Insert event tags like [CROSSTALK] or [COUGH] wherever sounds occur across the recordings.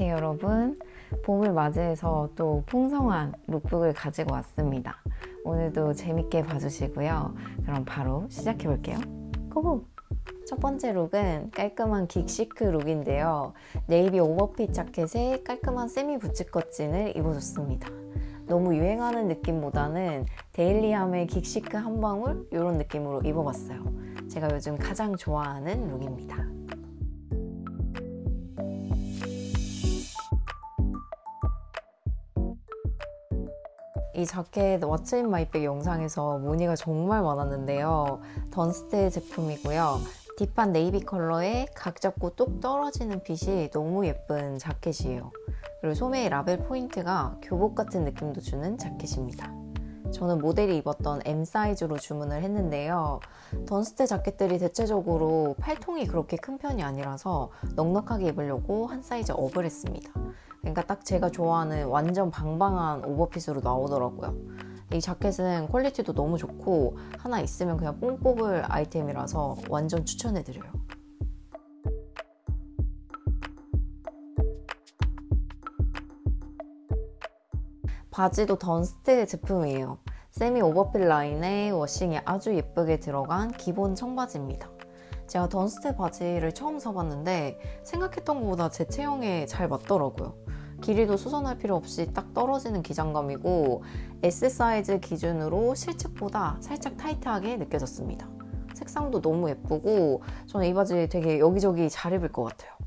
안녕하세요 여러분. 봄을 맞이해서 또 풍성한 룩북을 가지고 왔습니다. 오늘도 재밌게 봐주시고요. 그럼 바로 시작해 볼게요. 고고! 첫 번째 룩은 깔끔한 긱시크 룩인데요. 네이비 오버핏 자켓에 깔끔한 세미 부츠 컷 진을 입어줬습니다. 너무 유행하는 느낌보다는 데일리함의 긱시크 한 방울 이런 느낌으로 입어봤어요. 제가 요즘 가장 좋아하는 룩입니다 이 자켓 왓츠 인 마이백 영상에서 문의가 정말 많았는데요. 던스테 제품이고요. 딥한 네이비 컬러에 각 잡고 뚝 떨어지는 핏이 너무 예쁜 자켓이에요. 그리고 소매의 라벨 포인트가 교복 같은 느낌도 주는 자켓입니다. 저는 모델이 입었던 M 사이즈로 주문을 했는데요. 던스테 자켓들이 대체적으로 팔통이 그렇게 큰 편이 아니라서 넉넉하게 입으려고 한 사이즈 업을 했습니다. 그러니까 딱 제가 좋아하는 완전 방방한 오버핏으로 나오더라고요. 이 자켓은 퀄리티도 너무 좋고 하나 있으면 그냥 뽕 뽑을 아이템이라서 완전 추천해드려요. 바지도 던스테 제품이에요. 세미 오버핏 라인에 워싱이 아주 예쁘게 들어간 기본 청바지입니다. 제가 던스테 바지를 처음 사봤는데 생각했던 것보다 제 체형에 잘 맞더라고요. 길이도 수선할 필요 없이 딱 떨어지는 기장감이고 S 사이즈 기준으로 실측보다 살짝 타이트하게 느껴졌습니다. 색상도 너무 예쁘고 저는 이 바지 되게 여기저기 잘 입을 것 같아요.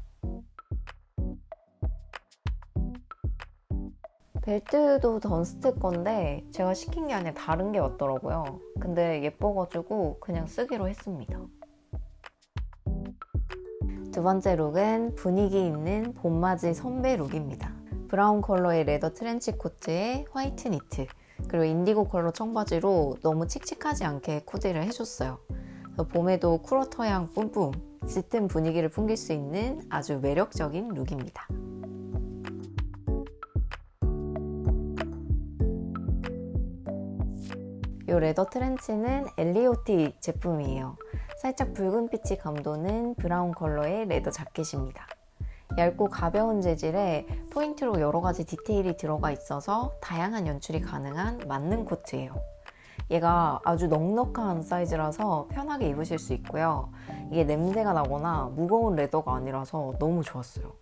벨트도 던스트 건데 제가 시킨 게 아니라 다른 게 왔더라고요. 근데 예뻐가지고 그냥 쓰기로 했습니다. 두 번째 룩은 분위기 있는 봄맞이 선배 룩입니다. 브라운 컬러의 레더 트렌치 코트에 화이트 니트 그리고 인디고 컬러 청바지로 너무 칙칙하지 않게 코디를 해줬어요. 봄에도 쿠러터 향 뿜뿜 짙은 분위기를 풍길 수 있는 아주 매력적인 룩입니다. 이 레더 트렌치는 엘리오티 제품이에요. 살짝 붉은 빛이 감도는 브라운 컬러의 레더 자켓입니다. 얇고 가벼운 재질에 포인트로 여러 가지 디테일이 들어가 있어서 다양한 연출이 가능한 맞는 코트예요. 얘가 아주 넉넉한 사이즈라서 편하게 입으실 수 있고요. 이게 냄새가 나거나 무거운 레더가 아니라서 너무 좋았어요.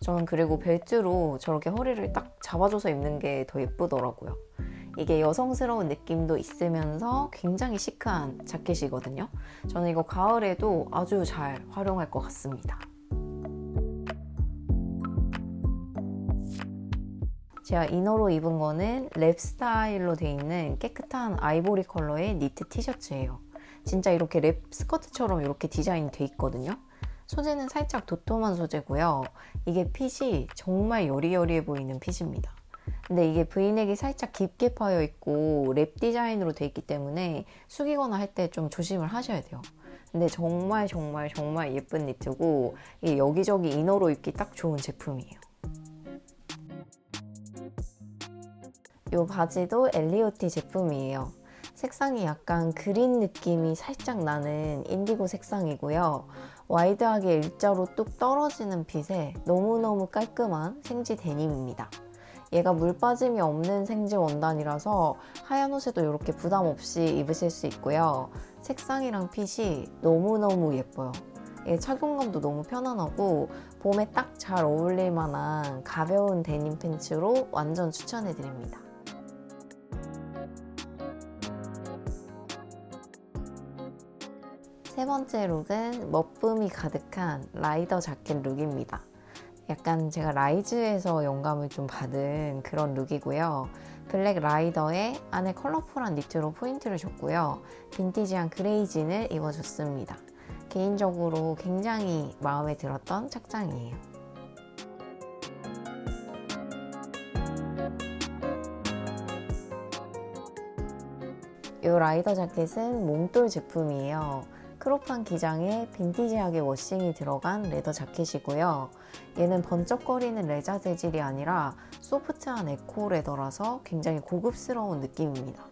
저는 그리고 벨트로 저렇게 허리를 딱 잡아줘서 입는 게 더 예쁘더라고요. 이게 여성스러운 느낌도 있으면서 굉장히 시크한 자켓이거든요. 저는 이거 가을에도 아주 잘 활용할 것 같습니다. 제가 이너로 입은 거는 랩 스타일로 돼 있는 깨끗한 아이보리 컬러의 니트 티셔츠예요. 진짜 이렇게 랩 스커트처럼 이렇게 디자인이 돼 있거든요. 소재는 살짝 도톰한 소재고요. 이게 핏이 정말 여리여리해 보이는 핏입니다. 근데 이게 브이넥이 살짝 깊게 파여 있고 랩 디자인으로 돼 있기 때문에 숙이거나 할 때 좀 조심을 하셔야 돼요. 근데 정말 정말 정말 예쁜 니트고 여기저기 이너로 입기 딱 좋은 제품이에요. 이 바지도 엘리오티 제품이에요. 색상이 약간 그린 느낌이 살짝 나는 인디고 색상이고요. 와이드하게 일자로 뚝 떨어지는 핏에 너무너무 깔끔한 생지 데님입니다. 얘가 물 빠짐이 없는 생지 원단이라서 하얀 옷에도 이렇게 부담 없이 입으실 수 있고요. 색상이랑 핏이 너무너무 예뻐요. 얘 착용감도 너무 편안하고 봄에 딱 잘 어울릴 만한 가벼운 데님 팬츠로 완전 추천해드립니다. 세 번째 룩은 멋쁨이 가득한 라이더 자켓 룩입니다. 약간 제가 라이즈에서 영감을 좀 받은 그런 룩이고요. 블랙 라이더에 안에 컬러풀한 니트로 포인트를 줬고요. 빈티지한 그레이진을 입어줬습니다. 개인적으로 굉장히 마음에 들었던 착장이에요. 이 라이더 자켓은 몽돌 제품이에요. 크롭한 기장에 빈티지하게 워싱이 들어간 레더 자켓이고요. 얘는 번쩍거리는 레자 재질이 아니라 소프트한 에코 레더라서 굉장히 고급스러운 느낌입니다.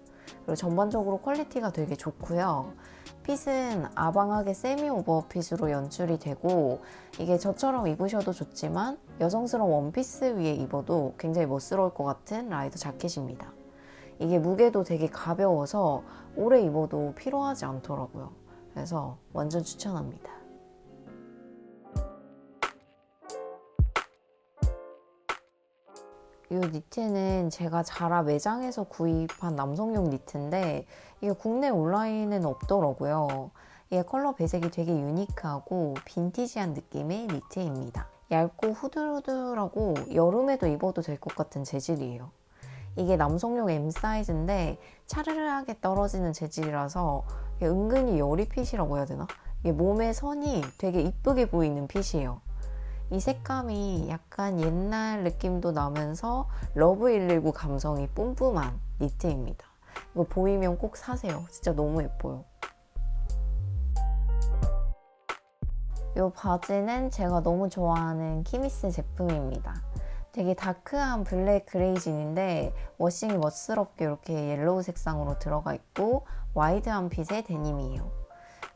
그리고 전반적으로 퀄리티가 되게 좋고요. 핏은 아방하게 세미 오버핏으로 연출이 되고 이게 저처럼 입으셔도 좋지만 여성스러운 원피스 위에 입어도 굉장히 멋스러울 것 같은 라이더 자켓입니다. 이게 무게도 되게 가벼워서 오래 입어도 피로하지 않더라고요. 그래서 완전 추천합니다. 이 니트는 제가 자라 매장에서 구입한 남성용 니트인데 이게 국내 온라인에는 없더라고요. 이게 컬러 배색이 되게 유니크하고 빈티지한 느낌의 니트입니다. 얇고 후들후들하고 여름에도 입어도 될 것 같은 재질이에요. 이게 남성용 M 사이즈인데 차르르하게 떨어지는 재질이라서 은근히 여리 핏이라고 해야 되나? 이게 몸의 선이 되게 이쁘게 보이는 핏이에요. 이 색감이 약간 옛날 느낌도 나면서 러브119 감성이 뿜뿜한 니트입니다. 이거 보이면 꼭 사세요. 진짜 너무 예뻐요. 이 바지는 제가 너무 좋아하는 키미스 제품입니다. 되게 다크한 블랙 그레이 진인데 워싱이 멋스럽게 이렇게 옐로우 색상으로 들어가 있고 와이드한 핏의 데님이에요.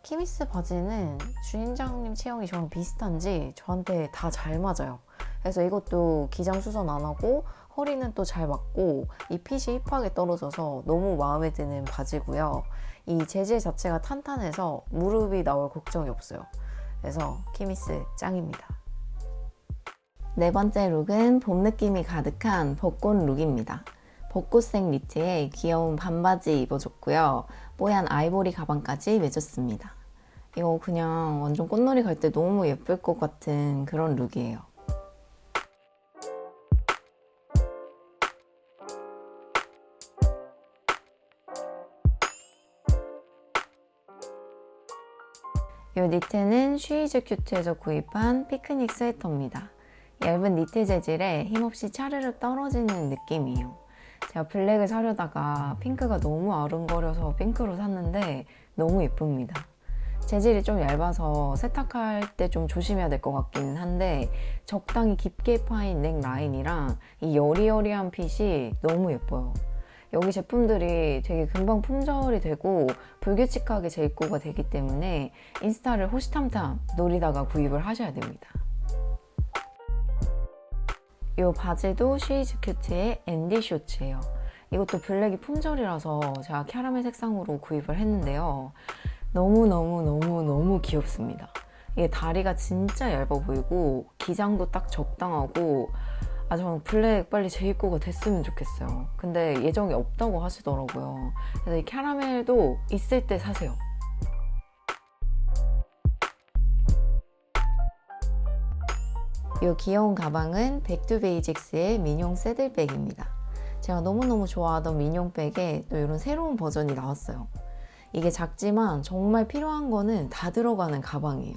키미스 바지는 주인장님 체형이 저랑 비슷한지 저한테 다 잘 맞아요. 그래서 이것도 기장 수선 안 하고 허리는 또 잘 맞고 이 핏이 힙하게 떨어져서 너무 마음에 드는 바지고요. 이 재질 자체가 탄탄해서 무릎이 나올 걱정이 없어요. 그래서 키미스 짱입니다. 네 번째 룩은 봄 느낌이 가득한 벚꽃 룩입니다. 벚꽃색 니트에 귀여운 반바지 입어줬고요. 뽀얀 아이보리 가방까지 매줬습니다. 이거 그냥 완전 꽃놀이 갈 때 너무 예쁠 것 같은 그런 룩이에요. 이 니트는 쉬이즈 큐트에서 구입한 피크닉 스웨터입니다. 얇은 니트 재질에 힘없이 차르르 떨어지는 느낌이에요. 제가 블랙을 사려다가 핑크가 너무 아른거려서 핑크로 샀는데 너무 예쁩니다. 재질이 좀 얇아서 세탁할 때 좀 조심해야 될 것 같기는 한데 적당히 깊게 파인 넥 라인이랑 이 여리여리한 핏이 너무 예뻐요. 여기 제품들이 되게 금방 품절이 되고 불규칙하게 재입고가 되기 때문에 인스타를 호시탐탐 노리다가 구입을 하셔야 됩니다. 이 바지도 쉬이즈 큐트의 앤디 쇼츠예요. 이것도 블랙이 품절이라서 제가 캐러멜 색상으로 구입을 했는데요. 너무너무너무너무 귀엽습니다. 이게 다리가 진짜 얇아 보이고 기장도 딱 적당하고 아 저는 블랙 빨리 재입고가 됐으면 좋겠어요. 근데 예정이 없다고 하시더라고요. 그래서 이 캐러멜도 있을 때 사세요. 이 귀여운 가방은 백두베이직스의 민용 새들백입니다. 제가 너무너무 좋아하던 민용백에 또 이런 새로운 버전이 나왔어요. 이게 작지만 정말 필요한 거는 다 들어가는 가방이에요.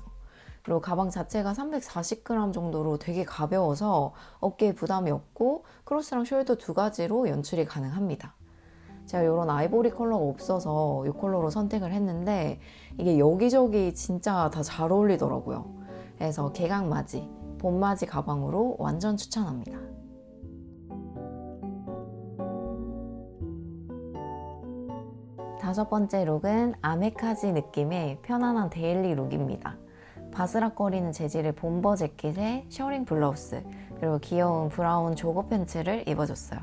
그리고 가방 자체가 340g 정도로 되게 가벼워서 어깨에 부담이 없고 크로스랑 숄더 두 가지로 연출이 가능합니다. 제가 이런 아이보리 컬러가 없어서 이 컬러로 선택을 했는데 이게 여기저기 진짜 다 잘 어울리더라고요. 그래서 개강맞이, 봄맞이 가방으로 완전 추천합니다. 다섯 번째 룩은 아메카지 느낌의 편안한 데일리 룩입니다. 바스락거리는 재질의 bom버 재킷에 셔링 블라우스 그리고 귀여운 브라운 조거 팬츠를 입어줬어요.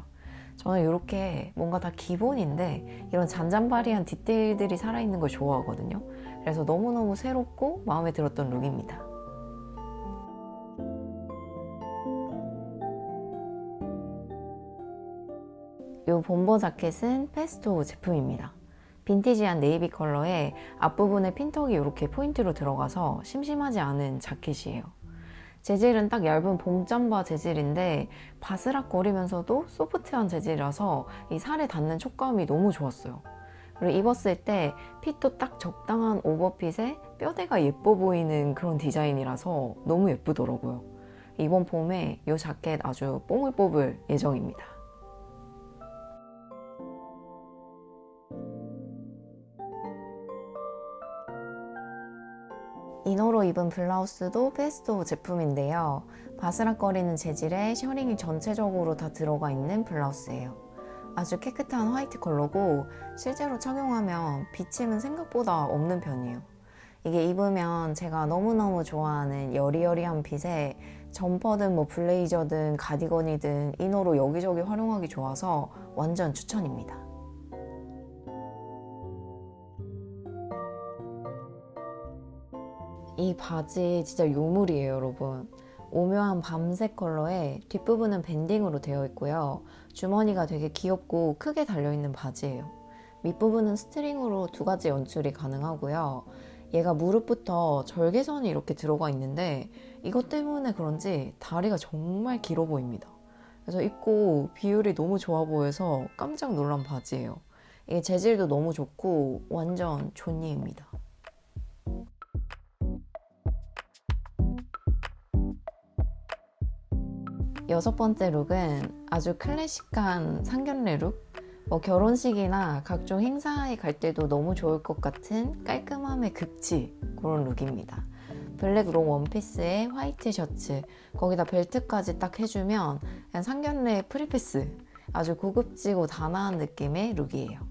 저는 이렇게 뭔가 다 기본인데 이런 잔잔바리한 디테일들이 살아있는 걸 좋아하거든요. 그래서 너무너무 새롭고 마음에 들었던 룩입니다. 이 bom버 자켓은 페스토 제품입니다. 빈티지한 네이비 컬러에 앞부분에 핀턱이 이렇게 포인트로 들어가서 심심하지 않은 자켓이에요. 재질은 딱 얇은 봄잠바 재질인데 바스락거리면서도 소프트한 재질이라서 이 살에 닿는 촉감이 너무 좋았어요. 그리고 입었을 때 핏도 딱 적당한 오버핏에 뼈대가 예뻐 보이는 그런 디자인이라서 너무 예쁘더라고요. 이번 봄에 이 자켓 아주 뽕을 뽑을 예정입니다. 이너로 입은 블라우스도 페스토 제품인데요. 바스락거리는 재질에 셔링이 전체적으로 다 들어가 있는 블라우스예요. 아주 깨끗한 화이트 컬러고 실제로 착용하면 비침은 생각보다 없는 편이에요. 이게 입으면 제가 너무너무 좋아하는 여리여리한 핏에 점퍼든 뭐 블레이저든 가디건이든 이너로 여기저기 활용하기 좋아서 완전 추천입니다. 이 바지 진짜 요물이에요, 여러분. 오묘한 밤색 컬러에 뒷부분은 밴딩으로 되어 있고요. 주머니가 되게 귀엽고 크게 달려있는 바지예요. 밑부분은 스트링으로 두 가지 연출이 가능하고요. 얘가 무릎부터 절개선이 이렇게 들어가 있는데 이것 때문에 그런지 다리가 정말 길어 보입니다. 그래서 입고 비율이 너무 좋아 보여서 깜짝 놀란 바지예요. 이게 재질도 너무 좋고 완전 존니입니다. 여섯 번째 룩은 아주 클래식한 상견례 룩. 뭐 결혼식이나 각종 행사에 갈 때도 너무 좋을 것 같은 깔끔함의 극치 그런 룩입니다. 블랙 롱 원피스에 화이트 셔츠 거기다 벨트까지 딱 해주면 그냥 상견례 프리패스 아주 고급지고 단아한 느낌의 룩이에요.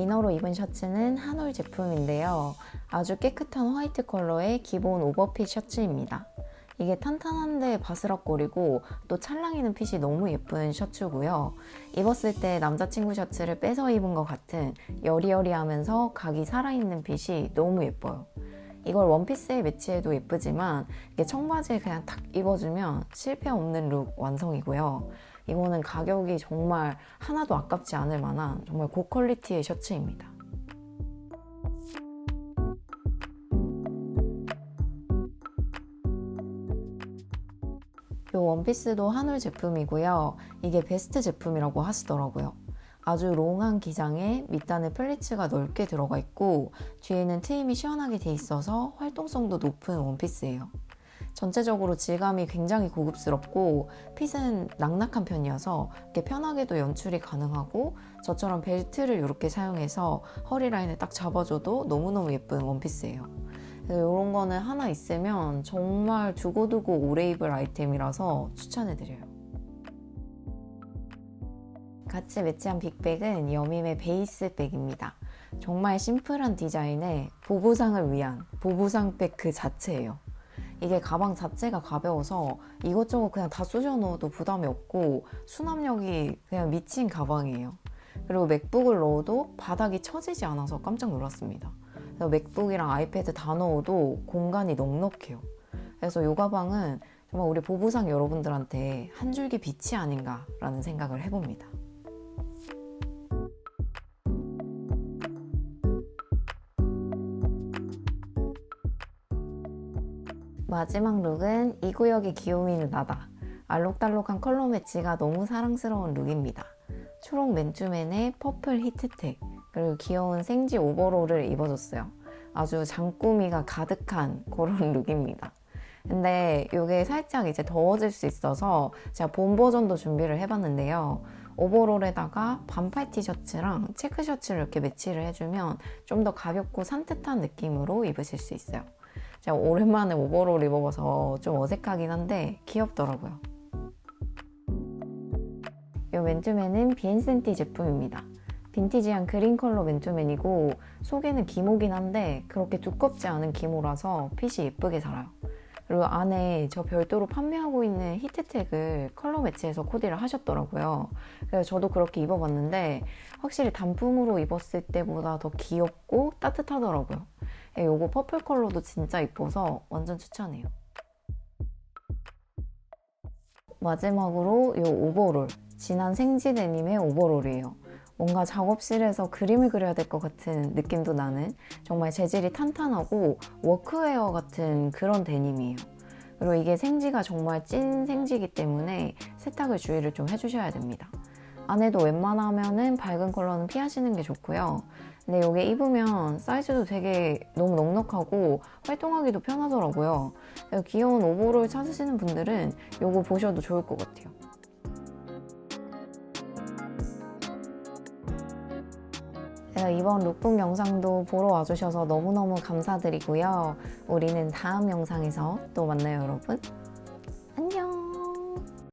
이너로 입은 셔츠는 한올 제품인데요. 아주 깨끗한 화이트 컬러의 기본 오버핏 셔츠입니다. 이게 탄탄한데 바스락거리고 또 찰랑이는 핏이 너무 예쁜 셔츠고요. 입었을 때 남자친구 셔츠를 빼서 입은 것 같은 여리여리하면서 각이 살아있는 핏이 너무 예뻐요. 이걸 원피스에 매치해도 예쁘지만 이게 청바지에 그냥 탁 입어주면 실패 없는 룩 완성이고요. 이거는 가격이 정말 하나도 아깝지 않을 만한 정말 고퀄리티의 셔츠입니다. 이 원피스도 한올 제품이고요. 이게 베스트 제품이라고 하시더라고요. 아주 롱한 기장에 밑단에 플리츠가 넓게 들어가 있고 뒤에는 트임이 시원하게 돼 있어서 활동성도 높은 원피스예요. 전체적으로 질감이 굉장히 고급스럽고 핏은 낙낙한 편이어서 이렇게 편하게도 연출이 가능하고 저처럼 벨트를 이렇게 사용해서 허리 라인을 딱 잡아줘도 너무너무 예쁜 원피스예요. 이런 거는 하나 있으면 정말 두고두고 오래 입을 아이템이라서 추천해드려요. 같이 매치한 빅백은 여밈의 베이스 백입니다. 정말 심플한 디자인에 보부상을 위한 보부상백 그 자체예요. 이게 가방 자체가 가벼워서 이것저것 그냥 다 쑤셔 넣어도 부담이 없고 수납력이 그냥 미친 가방이에요. 그리고 맥북을 넣어도 바닥이 처지지 않아서 깜짝 놀랐습니다. 그래서 맥북이랑 아이패드 다 넣어도 공간이 넉넉해요. 그래서 이 가방은 정말 우리 보부상 여러분들한테 한 줄기 빛이 아닌가라는 생각을 해봅니다. 마지막 룩은 이 구역의 귀요미는 나다. 알록달록한 컬러 매치가 너무 사랑스러운 룩입니다. 초록 맨투맨에 퍼플 히트텍, 그리고 귀여운 생지 오버롤을 입어줬어요. 아주 장꾸미가 가득한 그런 [LAUGHS] 룩입니다. 근데 이게 살짝 이제 더워질 수 있어서 제가 봄 버전도 준비를 해봤는데요. 오버롤에다가 반팔 티셔츠랑 체크 셔츠를 이렇게 매치를 해주면 좀 더 가볍고 산뜻한 느낌으로 입으실 수 있어요. 제가 오랜만에 오버롤 입어봐서 좀 어색하긴 한데 귀엽더라고요. 이 맨투맨은 비엔센티 제품입니다. 빈티지한 그린 컬러 맨투맨이고 속에는 기모긴 한데 그렇게 두껍지 않은 기모라서 핏이 예쁘게 살아요. 그리고 안에 저 별도로 판매하고 있는 히트텍을 컬러 매치해서 코디를 하셨더라고요. 그래서 저도 그렇게 입어봤는데 확실히 단품으로 입었을 때보다 더 귀엽고 따뜻하더라고요. 요거 퍼플 컬러도 진짜 이뻐서 완전 추천해요. 마지막으로 이 오버롤. 진한 생지 데님의 오버롤이에요. 뭔가 작업실에서 그림을 그려야 될 것 같은 느낌도 나는 정말 재질이 탄탄하고 워크웨어 같은 그런 데님이에요. 그리고 이게 생지가 정말 찐 생지이기 때문에 세탁을 주의를 좀 해주셔야 됩니다. 안에도 웬만하면은 밝은 컬러는 피하시는 게 좋고요. 근데 이게 입으면 사이즈도 되게 너무 넉넉하고 활동하기도 편하더라고요. 귀여운 오버롤 찾으시는 분들은 이거 보셔도 좋을 것 같아요. 이번 룩북 영상도 보러 와주셔서 너무너무 감사드리고요. 우리는 다음 영상에서 또 만나요, 여러분.